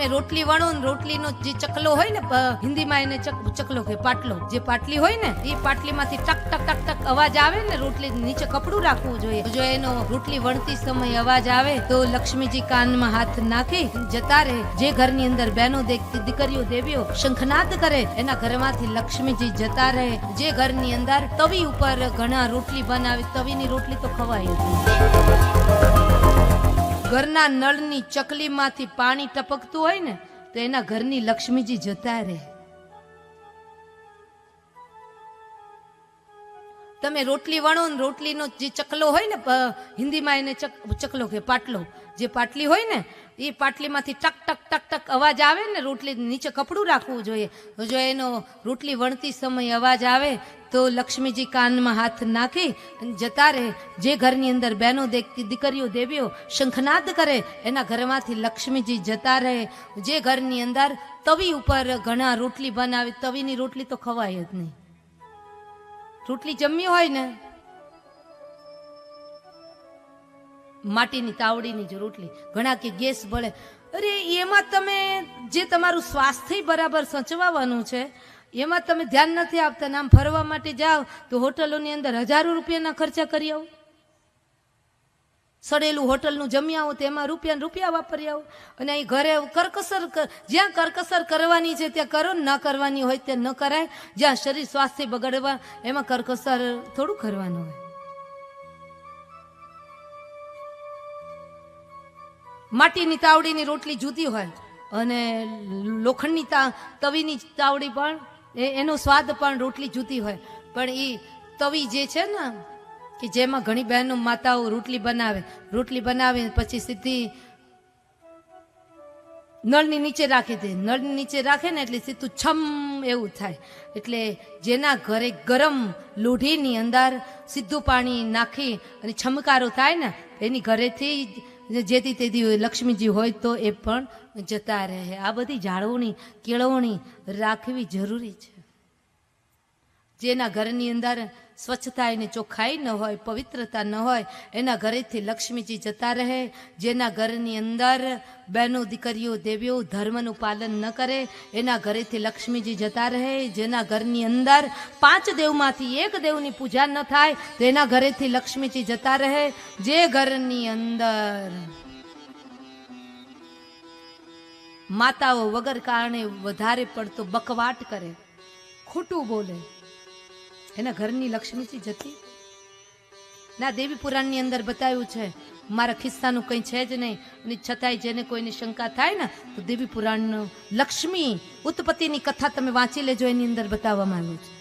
તમે રોટલી વણો ને રોટલીનો જે ચકલો હોય ને હિન્દીમાં એને ચક- ચકલો કે પાટલો. જે પાટલી હોય ને, એ પાટલીમાંથી ટક ટક ટક ટક અવાજ આવે ને, રોટલી નીચે કપડું રાખવું જોઈએ. જો એનો રોટલી વણતી સમય અવાજ આવે, તો લક્ષ્મીજી કાનમાં હાથ નાખી જતા રહે. જે ઘરની અંદર બહેનો દીકરીઓ, દેવીઓ શંખનાદ કરે, એના ઘરમાંથી લક્ષ્મીજી જતા રહે. જે ઘરની અંદર તવી ઉપર ઘણા રોટલી બનાવે, તવીની રોટલી તો ખવાય. ઘરના નળની ચકલીમાંથી પાણી ટપકતું હોય ને તો એના ઘરની લક્ષ્મીજી જતા રહે. તમે રોટલી વણો ને રોટલીનો જે ચકલો હોય ને હિન્દીમાં એને ચક- ચકલો કે પાટલો. જે પાટલી હોય ને, એ પાટલીમાંથી ટક ટક ટક ટક અવાજ આવે ને, રોટલી નીચે કપડું રાખવું જોઈએ. જો એનો રોટલી વણતી સમય અવાજ આવે, તો લક્ષ્મીજી કાનમાં હાથ નાખી જતા રહે. જે ઘરની અંદર બહેનો દેખતી દીકરીઓ દેવીઓ શંખનાદ કરે, એના ઘરમાંથી લક્ષ્મીજી જતા રહે. જે ઘરની અંદર તવી ઉપર ઘણા રોટલી બનાવે, તવીની રોટલી તો ખવાય જ નહીં. રોટલી જમી હોય ને, માટીની તાવડીની જ રોટલી, ઘણા કે ગેસ બળે અરે, એમાં તમે જે તમારું સ્વાસ્થ્ય બરાબર સચવાવાનું છે, એમાં તમે ધ્યાન નથી આપતા આમ ફરવા માટે જાઓ, તો હોટલોની અંદર હજારો રૂપિયાના ખર્ચા કરી આવો. સડેલું હોટલનું જમી આવો તો એમાં રૂપિયા રૂપિયા વાપરી આવો. અને અહીં ઘરે કરકસર જ્યાં કરકસર કરવાની છે, ત્યાં કરો ન કરવાની હોય ત્યાં ન કરાય. જ્યાં શરીર સ્વાસ્થ્ય બગડવા, એમાં કરકસર થોડું કરવાનું હોય. માટીની તાવડીની રોટલી જુદી હોય અને લોખંડની તા, તવીની તાવડી પણ એનો સ્વાદ પણ રોટલી જુદી હોય. પણ એ તવી જે છે ને કે જેમાં ઘણી બહેનો માતાઓ રોટલી બનાવે, રોટલી બનાવીને પછી સીધી નળની નીચે રાખી દે નળની નીચે રાખે ને એટલે સીધું છમ એવું થાય. એટલે જેના ઘરે ગરમ લોઢીની અંદર સીધું પાણી નાખી અને છમકારો થાય ને, એની ઘરેથી જેથી તેથી લક્ષ્મીજી હોય તો એ પણ જતા રહે. આ બધી જાળવણી કેળવણી રાખવી જરૂરી છે. જેના ઘરની અંદર સ્વચ્છતા એની ચોખ્ખાઈ ન હોય, પવિત્રતા ન હોય, એના ઘરેથી લક્ષ્મીજી જતા રહે, જેના ઘરની અંદર બહેનો, દીકરીઓ, દેવીઓ ધર્મનું પાલન ન કરે, એના ઘરેથી લક્ષ્મીજી જતા રહે, જેના ઘરની અંદર પાંચ દેવમાંથી એક દેવની પૂજા ન થાય તો એના ઘરેથી લક્ષ્મીજી જતા રહે, જે ઘરની અંદર માતાઓ વગર કારણે વધારે પડતો બકવાટ કરે, ખોટું બોલે. એના ઘરની લક્ષ્મીજી જતી ના દેવી પુરાણની અંદર બતાવ્યું છે, મારા ખિસ્સાનું કંઈ છે જ નહીં, અને છતાંય જેને કોઈની શંકા થાય ને, તો દેવી પુરાણનું લક્ષ્મી ઉત્પત્તિની કથા તમે વાંચી લેજો, એની અંદર બતાવવામાં આવ્યું છે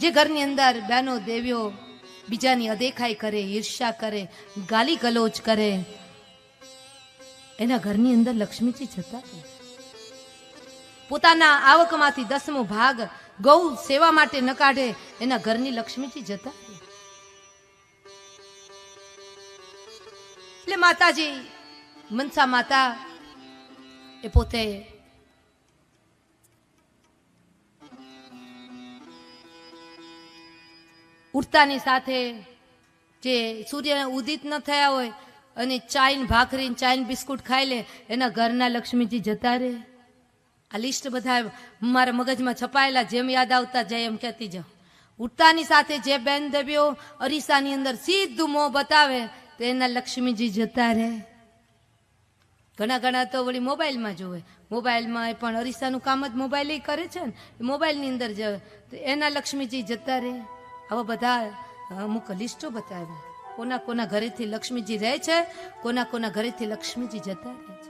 જે ઘરની અંદર બહેનો, દેવીઓ બીજાની અદેખાઈ કરે, ઈર્ષ્યા કરે ગાલી ગલોચ કરે, એના ઘરની અંદર લક્ષ્મીજી જતા. પોતાના આવકમાંથી દસમો ભાગ ગૌ સેવા માટે ન કાઢે એના ઘરની લક્ષ્મીજી જતા. એટલે માતાજી, મનસા માતા એ પોતે ઉઠતાની સાથે જે સૂર્ય ઉદિત ન થયા હોય અને ચાઈન ભાખરીને ચાઈન બિસ્કુટ ખાઈ લે, એના ઘરના લક્ષ્મીજી જતા રહે આ લિસ્ટ બધા મારા મગજમાં છપાયેલા, જેમ યાદ આવતા જાય એમ કહેતી જાઉં ઉઠતાની સાથે જે બેન દેવીઓ અરીસાની અંદર સીધું મોં બતાવે, તો એના લક્ષ્મીજી જતા રહે. ઘણા ઘણા તો વળી મોબાઈલમાં જોવે મોબાઈલમાં પણ અરીસાનું કામ જ મોબાઈલ કરે છે ને. મોબાઈલની અંદર જ, તો એના લક્ષ્મીજી જતા રહે. આવા બધા અમુક લિસ્ટો બતાવ્યા કોના કોના ઘરેથી લક્ષ્મીજી રહે છે, કોના કોના ઘરેથી લક્ષ્મીજી જતા રહે